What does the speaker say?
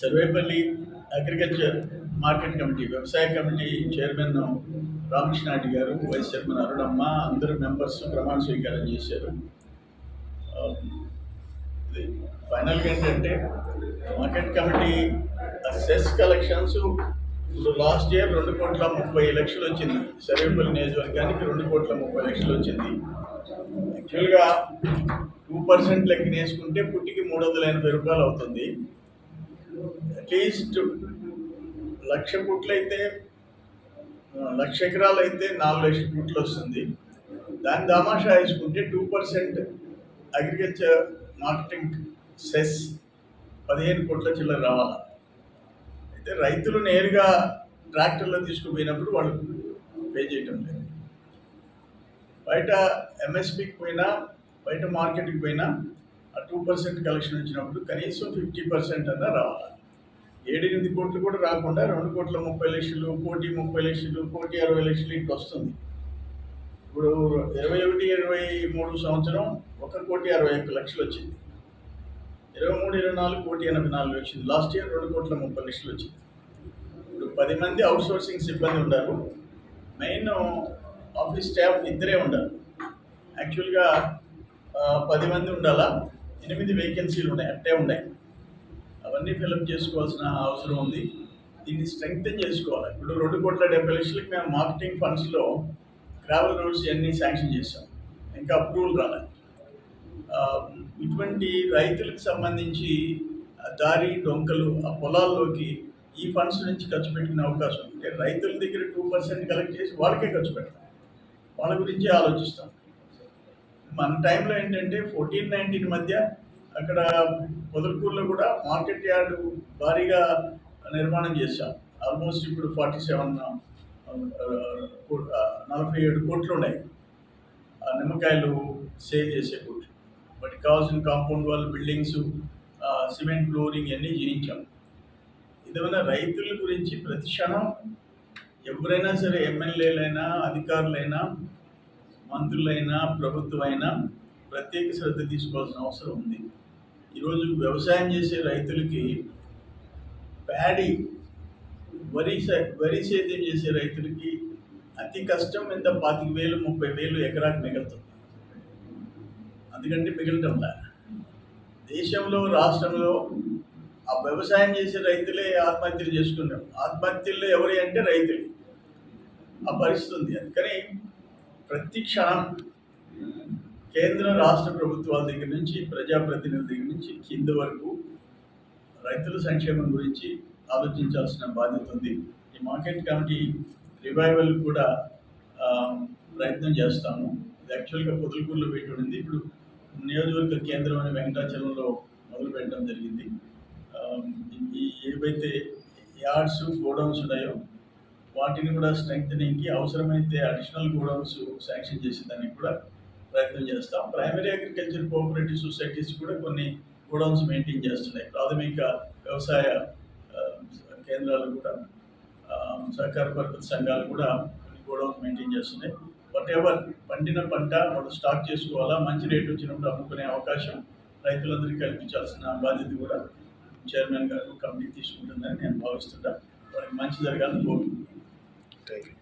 Sarvepalli agriculture market committee వ్యవసాయ committee chairman Ramakrishna Reddy గారు vice chairman Arunamma అందరు మెంబర్స్ ప్రమాణ స్వీకారం చేశారు. Um, ఫైనల్గా ఏంటంటే మార్కెట్ కమిటీ సెస్ కలెక్షన్స్ ఇప్పుడు లాస్ట్ ఇయర్ రెండు కోట్ల ముప్పై లక్షలు వచ్చింది. సర్వేపల్లి నియోజకవర్గానికి రెండు కోట్ల ముప్పై లక్షలు వచ్చింది. యాక్చువల్గా టూ పర్సెంట్ లెక్కన వేసుకుంటే పుట్టికి మూడు వందల ఎనభై రూపాయలు అవుతుంది. అట్లీస్ట్ లక్ష పుట్లు అయితే లక్ష ఎకరాలు అయితే నాలుగు లక్షల పుట్లు వస్తుంది. దాని దామాషా వేసుకుంటే two percent agriculture marketing cess పదిహేను కోట్ల చిల్లర రావాలి? అయితే రైతులు నేరుగా ట్రాక్టర్లో తీసుకుపోయినప్పుడు వాళ్ళు పే చేయటం లేదు. బయట ఎంఎస్పికి పోయినా బయట మార్కెట్కి పోయినా ఆ టూ పర్సెంట్ కలెక్షన్ వచ్చినప్పుడు కనీసం ఫిఫ్టీ పర్సెంట్ అన్నా రావాలి? ఏడెనిమిది కోట్లు కూడా రాకుండా రెండు కోట్ల ముప్పై లక్షలు కోటి ముప్పై లక్షలు కోటి అరవై లక్షలు ఇట్లా వస్తుంది. ఇప్పుడు ఇరవై ఒకటి ఇరవై మూడు సంవత్సరం ఒక కోటి అరవై ఒక్క లక్షలు వచ్చింది. ఇరవై మూడు ఇరవై నాలుగు కోటి ఎనభై నాలుగు వచ్చింది. లాస్ట్ ఇయర్ రెండు కోట్ల ముప్పై లక్షలు వచ్చింది. ఇప్పుడు పది మంది అవుట్ సోర్సింగ్ సిబ్బంది ఉన్నారు. మెయిన్ ఆఫీస్ స్టాఫ్ ఇద్దరే ఉండాలి. యాక్చువల్గా పది మంది ఉండాలా? ఎనిమిది వేకెన్సీలు ఉన్నాయి అట్టే ఉన్నాయి. అవన్నీ ఫిలప్ చేసుకోవాల్సిన అవసరం ఉంది. దీన్ని స్ట్రెంగ్తెన్ చేసుకోవాలి. ఇప్పుడు రెండు కోట్ల డెబ్బై లక్షలకి మేము మార్కెటింగ్ ఫండ్స్లో ట్రావెల్ రూల్స్ అన్నీ శాంక్షన్ చేశాం. ఇంకా అప్రూవల్ రాలేదు ఇటువంటి రైతులకు సంబంధించి దారి డొంకలు ఆ పొలాల్లోకి ఈ ఫండ్స్ నుంచి ఖర్చు పెట్టుకునే అవకాశం అంటే రైతుల దగ్గర టూ పర్సెంట్ కలెక్ట్ చేసి వాళ్ళకే ఖర్చు పెడతాం. వాళ్ళ గురించి ఆలోచిస్తాం. మన టైంలో ఏంటంటే ఫోర్టీన్ నైన్టీన్ మధ్య అక్కడ పొదలకూరులో కూడా మార్కెట్ యార్డు భారీగా నిర్మాణం చేశాం. ఆల్మోస్ట్ ఇప్పుడు ఫార్టీ సెవెన్ నలభై ఏడు కోట్లు ఉన్నాయి. ఆ నిమ్మకాయలు సేల్ చేసే కోట్లు. వాటికి కావాల్సిన compound wall buildings cement flooring అన్నీ చేయించాం ఇదేమైనా రైతుల గురించి ప్రతి క్షణం ఎవరైనా సరే ఎమ్మెల్యేలైనా అధికారులైనా మంత్రులైనా ప్రభుత్వం అయినా ప్రత్యేక శ్రద్ధ తీసుకోవాల్సిన అవసరం ఉంది. ఈరోజు వ్యవసాయం చేసే రైతులకి ప్యాడీ వరి సే- వరి సేద్యం చేసే రైతులకి అతి కష్టం ఎంత? పాతిక వేలు ముప్పై వేలు ఎకరాకి మిగులుతుంది. అందుకంటే మిగలటంలా. దేశంలో రాష్ట్రంలో ఆ వ్యవసాయం చేసే రైతులే ఆత్మహత్యలు చేసుకున్నారు ఆత్మహత్యల్లో ఎవరి అంటే రైతులు. ఆ పరిస్థితి ఉంది. అందుకని ప్రతి క్షణం కేంద్ర రాష్ట్ర ప్రభుత్వాల దగ్గర నుంచి ప్రజాప్రతినిధుల దగ్గర నుంచి కింద వరకు రైతుల సంక్షేమం గురించి ఆలోచించాల్సిన బాధ్యత ఉంది. ఈ మార్కెట్ కమిటీ రివైవల్ కూడా ప్రయత్నం చేస్తాము. ఇది యాక్చువల్గా పొదులుకూరులో పెట్టి ఉండింది. ఇప్పుడు నియోజకవర్గ కేంద్రం అనే వెంకటాచలంలో మొదలు పెట్టడం జరిగింది. ఈ ఏవైతే యార్డ్స్ గోడౌన్స్ ఉన్నాయో వాటిని కూడా స్ట్రెంగ్త్నింగ్కి అవసరమైతే అడిషనల్ గోడౌన్స్ శాంక్షన్ చేసేదానికి కూడా ప్రయత్నం చేస్తాం. ప్రైమరీ అగ్రికల్చర్ కోఆపరేటివ్ సొసైటీస్ కూడా కొన్ని గోడౌన్స్ మెయింటైన్ చేస్తున్నాయి. ప్రాథమిక వ్యవసాయ కేంద్రాలు కూడా సహకార పరిపతి సంఘాలు కూడా కొన్ని గోడౌన్స్ మెయింటైన్ చేస్తున్నాయి. వాట్ ఎవర్ పండిన పంట వాళ్ళు స్టాక్ చేసుకోవాలా మంచి రేటు వచ్చినప్పుడు అమ్ముకునే అవకాశం రైతులందరికీ కల్పించాల్సిన బాధ్యత కూడా చైర్మన్ గారు కమిటీ తీసుకుంటుందని నేను భావిస్తున్నా వారికి మంచి జరగాలని కోరుకుంటున్నాను. Thank you